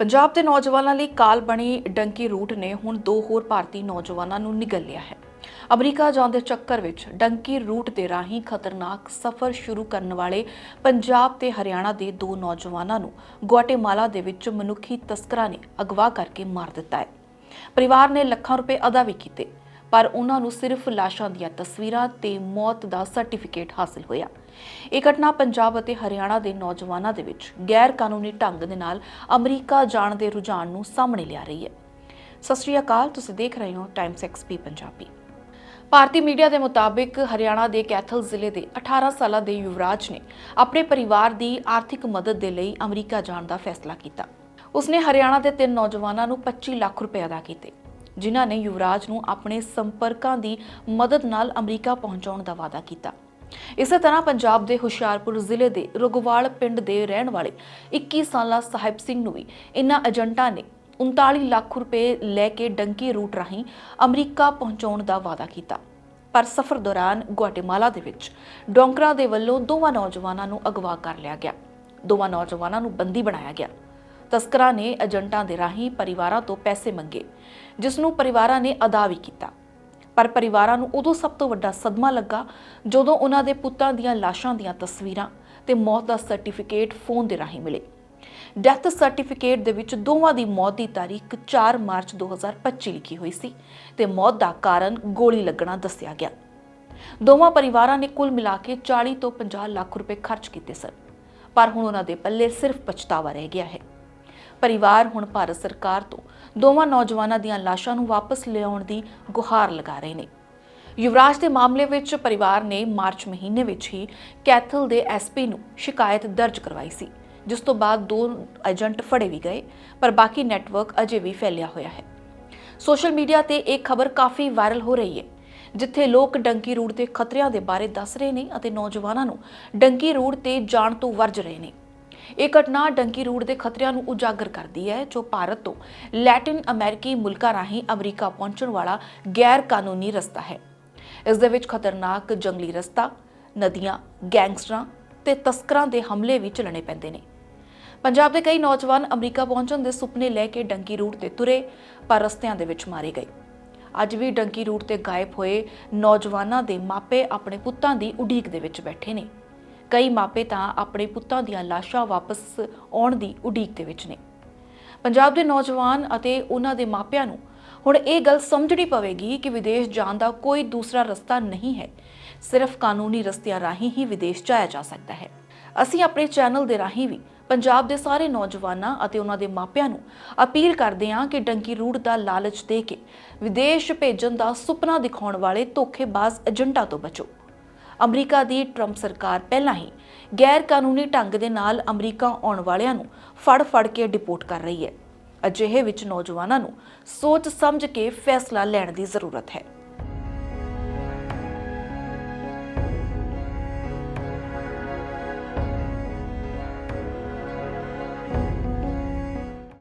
ਪੰਜਾਬ ਦੇ ਨੌਜਵਾਨਾਂ ਲਈ ਕਾਲ ਬਣੀ ਡੰਕੀ ਰੂਟ ਨੇ ਹੁਣ ਦੋ ਹੋਰ ਭਾਰਤੀ ਨੌਜਵਾਨਾਂ ਨੂੰ ਨਿਗਲ ਲਿਆ ਹੈ। ਅਮਰੀਕਾ ਜਾਣ ਦੇ ਚੱਕਰ ਵਿੱਚ ਡੰਕੀ ਰੂਟ ਦੇ ਰਾਹੀਂ ਖਤਰਨਾਕ ਸਫ਼ਰ ਸ਼ੁਰੂ ਕਰਨ ਵਾਲੇ ਪੰਜਾਬ ਤੇ ਹਰਿਆਣਾ ਦੇ ਦੋ ਨੌਜਵਾਨਾਂ ਨੂੰ ਗੁਆਟੇਮਾਲਾ ਦੇ ਵਿੱਚ ਮਨੁੱਖੀ ਤਸਕਰਾਂ ਨੇ ਅਗਵਾ ਕਰਕੇ ਮਾਰ ਦਿੱਤਾ ਹੈ। ਪਰਿਵਾਰ ਨੇ ਲੱਖਾਂ ਰੁਪਏ ਅਦਾ ਵੀ ਕੀਤੇ, ਪਰ ਉਹਨਾਂ ਨੂੰ ਸਿਰਫ ਲਾਸ਼ਾਂ ਦੀਆਂ ਤਸਵੀਰਾਂ ਤੇ ਮੌਤ ਦਾ ਸਰਟੀਫਿਕੇਟ ਹਾਸਲ ਹੋਇਆ। ਇਹ ਘਟਨਾ ਪੰਜਾਬ ਅਤੇ ਹਰਿਆਣਾ ਦੇ ਨੌਜਵਾਨਾਂ ਦੇ ਵਿੱਚ ਗੈਰ ਕਾਨੂੰਨੀ ਢੰਗ ਦੇ ਨਾਲ ਅਮਰੀਕਾ ਜਾਣ ਦੇ ਰੁਝਾਨ ਨੂੰ ਸਾਹਮਣੇ ਲਿਆ ਰਹੀ ਹੈ। ਸਤਿ ਸ਼੍ਰੀ ਅਕਾਲ, ਤੁਸੀਂ ਦੇਖ ਰਹੇ ਹੋ ਟਾਈਮਸ ਐਕਸਪੀ ਪੰਜਾਬੀ। ਭਾਰਤੀ ਮੀਡੀਆ ਦੇ ਮੁਤਾਬਿਕ ਹਰਿਆਣਾ ਦੇ ਕੈਥਲ ਜ਼ਿਲ੍ਹੇ ਦੇ 18 ਸਾਲਾਂ ਦੇ ਯੁਵਰਾਜ ਨੇ ਆਪਣੇ ਪਰਿਵਾਰ ਦੀ ਆਰਥਿਕ ਮਦਦ ਦੇ ਲਈ ਅਮਰੀਕਾ ਜਾਣ ਦਾ ਫੈਸਲਾ ਕੀਤਾ। ਉਸਨੇ ਹਰਿਆਣਾ ਦੇ ਤਿੰਨ ਨੌਜਵਾਨਾਂ ਨੂੰ 25 ਲੱਖ ਰੁਪਏ ਅਦਾ ਕੀਤੇ, ਜਿਨ੍ਹਾਂ ਨੇ ਯੁਵਰਾਜ ਨੂੰ ਆਪਣੇ ਸੰਪਰਕਾਂ ਦੀ ਮਦਦ ਨਾਲ ਅਮਰੀਕਾ ਪਹੁੰਚਾਉਣ ਦਾ ਵਾਅਦਾ ਕੀਤਾ। ਇਸੇ ਤਰ੍ਹਾਂ ਪੰਜਾਬ ਦੇ ਹੁਸ਼ਿਆਰਪੁਰ ਜ਼ਿਲ੍ਹੇ ਦੇ ਰੁਗਵਾਲ ਪਿੰਡ ਦੇ ਰਹਿਣ ਵਾਲੇ 21 ਸਾਲਾ ਸਾਹਿਬ ਸਿੰਘ ਨੂੰ ਵੀ ਇਨ੍ਹਾਂ ਏਜੰਟਾਂ ਨੇ 39 ਲੱਖ ਰੁਪਏ ਲੈ ਕੇ ਡੰਕੀ ਰੂਟ ਰਾਹੀਂ ਅਮਰੀਕਾ ਪਹੁੰਚਾਉਣ ਦਾ ਵਾਅਦਾ ਕੀਤਾ। ਪਰ ਸਫ਼ਰ ਦੌਰਾਨ ਗੁਆਟੇਮਾਲਾ ਦੇ ਵਿੱਚ ਡੋਂਕਰਾ ਦੇ ਵੱਲੋਂ ਦੋਵਾਂ ਨੌਜਵਾਨਾਂ ਨੂੰ ਅਗਵਾ ਕਰ ਲਿਆ ਗਿਆ। ਦੋਵਾਂ ਨੌਜਵਾਨਾਂ ਨੂੰ ਬੰਦੀ ਬਣਾਇਆ ਗਿਆ। ਤਸਕਰਾਂ ਨੇ ਏਜੰਟਾਂ ਦੇ ਰਾਹੀਂ ਪਰਿਵਾਰਾਂ ਤੋਂ ਪੈਸੇ ਮੰਗੇ, ਜਿਸ ਨੂੰ ਪਰਿਵਾਰਾਂ ਨੇ ਅਦਾ ਵੀ ਕੀਤਾ। ਪਰ ਪਰਿਵਾਰਾਂ ਨੂੰ ਉਦੋਂ ਸਭ ਤੋਂ ਵੱਡਾ ਸਦਮਾ ਲੱਗਾ ਜਦੋਂ ਉਹਨਾਂ ਦੇ ਪੁੱਤਾਂ ਦੀਆਂ ਲਾਸ਼ਾਂ ਦੀਆਂ ਤਸਵੀਰਾਂ ਤੇ ਮੌਤ ਦਾ ਸਰਟੀਫਿਕੇਟ ਫੋਨ ਦੇ ਰਾਹੀਂ ਮਿਲੇ। ਡੈਥ ਸਰਟੀਫਿਕੇਟ ਦੇ ਵਿੱਚ ਦੋਵਾਂ ਦੀ ਮੌਤ ਦੀ ਤਾਰੀਖ 4 ਮਾਰਚ 2025 ਲਿਖੀ ਹੋਈ ਸੀ ਤੇ ਮੌਤ ਦਾ ਕਾਰਨ ਗੋਲੀ ਲੱਗਣਾ ਦੱਸਿਆ ਗਿਆ। ਦੋਵਾਂ ਪਰਿਵਾਰਾਂ ਨੇ ਕੁੱਲ ਮਿਲਾ ਕੇ 40 ਤੋਂ 50 ਲੱਖ ਰੁਪਏ ਖਰਚ ਕੀਤੇ ਸਨ। ਪਰ ਹੁਣ ਉਹਨਾਂ ਦੇ ਪੱਲੇ ਸਿਰਫ ਪਛਤਾਵਾ ਰਹਿ ਗਿਆ ਹੈ। ਪਰਿਵਾਰ ਹੁਣ ਭਾਰਤ ਸਰਕਾਰ ਤੋਂ ਦੋਵਾਂ ਨੌਜਵਾਨਾਂ ਦੀਆਂ ਲਾਸ਼ਾਂ ਨੂੰ ਵਾਪਸ ਲਿਆਉਣ ਦੀ ਗੁਹਾਰ ਲਗਾ ਰਹੇ ਨੇ। ਯੁਵਰਾਜ ਦੇ ਮਾਮਲੇ ਵਿੱਚ ਪਰਿਵਾਰ ਨੇ ਮਾਰਚ ਮਹੀਨੇ ਵਿੱਚ ਹੀ ਕੈਥਲ ਦੇ ਐਸਪੀ ਨੂੰ ਸ਼ਿਕਾਇਤ ਦਰਜ ਕਰਵਾਈ ਸੀ, ਜਿਸ ਤੋਂ ਬਾਅਦ ਦੋ ਏਜੰਟ ਫੜੇ ਵੀ ਗਏ, ਪਰ ਬਾਕੀ ਨੈਟਵਰਕ ਅਜੇ ਵੀ ਫੈਲਿਆ ਹੋਇਆ ਹੈ। ਸੋਸ਼ਲ ਮੀਡੀਆ ਤੇ ਇਹ ਖਬਰ ਕਾਫੀ ਵਾਇਰਲ ਹੋ ਰਹੀ ਹੈ, ਜਿੱਥੇ ਲੋਕ ਡੰਕੀ ਰੂਟ ਦੇ ਖਤਰਿਆਂ ਦੇ ਬਾਰੇ ਦੱਸ ਰਹੇ ਨੇ ਅਤੇ ਨੌਜਵਾਨਾਂ ਨੂੰ ਡੰਕੀ ਰੂਟ ਤੇ ਜਾਣ ਤੋਂ ਵਰਜ ਰਹੇ ਨੇ। ਇਹ ਘਟਨਾ ਡੰਕੀ ਰੂਟ ਦੇ ਖਤਰਿਆਂ ਨੂੰ ਉਜਾਗਰ ਕਰਦੀ ਹੈ, ਜੋ ਭਾਰਤ ਤੋਂ ਲੈਟਿਨ ਅਮਰੀਕੀ ਮੁਲਕਾਂ ਰਾਹੀਂ ਅਮਰੀਕਾ ਪਹੁੰਚਣ ਵਾਲਾ ਗੈਰ ਕਾਨੂੰਨੀ ਰਸਤਾ ਹੈ। ਇਸ ਦੇ ਵਿੱਚ ਖਤਰਨਾਕ ਜੰਗਲੀ ਰਸਤਾ, ਨਦੀਆਂ, ਗੈਂਗਸਟਰਾਂ ਤੇ ਤਸਕਰਾਂ ਦੇ ਹਮਲੇ ਵੀ ਚੱਲਣੇ ਪੈਂਦੇ ਨੇ। ਪੰਜਾਬ ਦੇ ਕਈ ਨੌਜਵਾਨ ਅਮਰੀਕਾ ਪਹੁੰਚਣ ਦੇ ਸੁਪਨੇ ਲੈ ਕੇ ਡੰਕੀ ਰੂਟ ਤੇ ਤੁਰੇ, ਪਰ ਰਸਤਿਆਂ ਦੇ ਵਿੱਚ ਮਾਰੇ ਗਏ। ਅੱਜ ਵੀ ਡੰਕੀ ਰੂਟ ਤੇ ਗਾਇਬ ਹੋਏ ਨੌਜਵਾਨਾਂ ਦੇ ਮਾਪੇ ਆਪਣੇ ਪੁੱਤਾਂ ਦੀ ਉਡੀਕ ਦੇ ਵਿੱਚ ਬੈਠੇ ਨੇ। ਕਈ ਮਾਪੇ ਤਾਂ ਆਪਣੇ ਪੁੱਤਾਂ ਦੀਆਂ ਲਾਸ਼ਾਂ ਵਾਪਸ ਆਉਣ ਦੀ ਉਡੀਕ ਦੇ ਵਿੱਚ ਨੇ। ਪੰਜਾਬ ਦੇ ਨੌਜਵਾਨ ਅਤੇ ਉਹਨਾਂ ਦੇ ਮਾਪਿਆਂ ਨੂੰ ਹੁਣ ਇਹ ਗੱਲ ਸਮਝਣੀ ਪਵੇਗੀ ਕਿ ਵਿਦੇਸ਼ ਜਾਣ ਦਾ ਕੋਈ ਦੂਸਰਾ ਰਸਤਾ ਨਹੀਂ ਹੈ। ਸਿਰਫ ਕਾਨੂੰਨੀ ਰਸਤਿਆਂ ਰਾਹੀਂ ਹੀ ਵਿਦੇਸ਼ ਜਾਇਆ ਜਾ ਸਕਦਾ ਹੈ। ਅਸੀਂ ਆਪਣੇ ਚੈਨਲ ਦੇ ਰਾਹੀਂ ਵੀ ਪੰਜਾਬ ਦੇ ਸਾਰੇ ਨੌਜਵਾਨਾਂ ਅਤੇ ਉਹਨਾਂ ਦੇ ਮਾਪਿਆਂ ਨੂੰ ਅਪੀਲ ਕਰਦੇ ਹਾਂ ਕਿ ਡੰਕੀ ਰੂਟ ਦਾ ਲਾਲਚ ਦੇ ਕੇ ਵਿਦੇਸ਼ ਭੇਜਣ ਦਾ ਸੁਪਨਾ ਦਿਖਾਉਣ ਵਾਲੇ ਧੋਖੇਬਾਜ਼ ਏਜੰਟਾਂ ਤੋਂ ਬਚੋ। ਅਮਰੀਕਾ ਦੀ ਟਰੰਪ ਸਰਕਾਰ ਪਹਿਲਾਂ ਹੀ ਗੈਰ ਕਾਨੂੰਨੀ ਢੰਗ ਦੇ ਨਾਲ ਅਮਰੀਕਾ ਆਉਣ ਵਾਲਿਆਂ ਨੂੰ ਫੜ-ਫੜ ਕੇ ਡਿਪੋਰਟ ਕਰ ਰਹੀ ਹੈ। ਅਜਿਹੇ ਵਿੱਚ ਨੌਜਵਾਨਾਂ ਨੂੰ ਸੋਚ ਸਮਝ ਕੇ ਫੈਸਲਾ ਲੈਣ ਦੀ ਜ਼ਰੂਰਤ ਹੈ।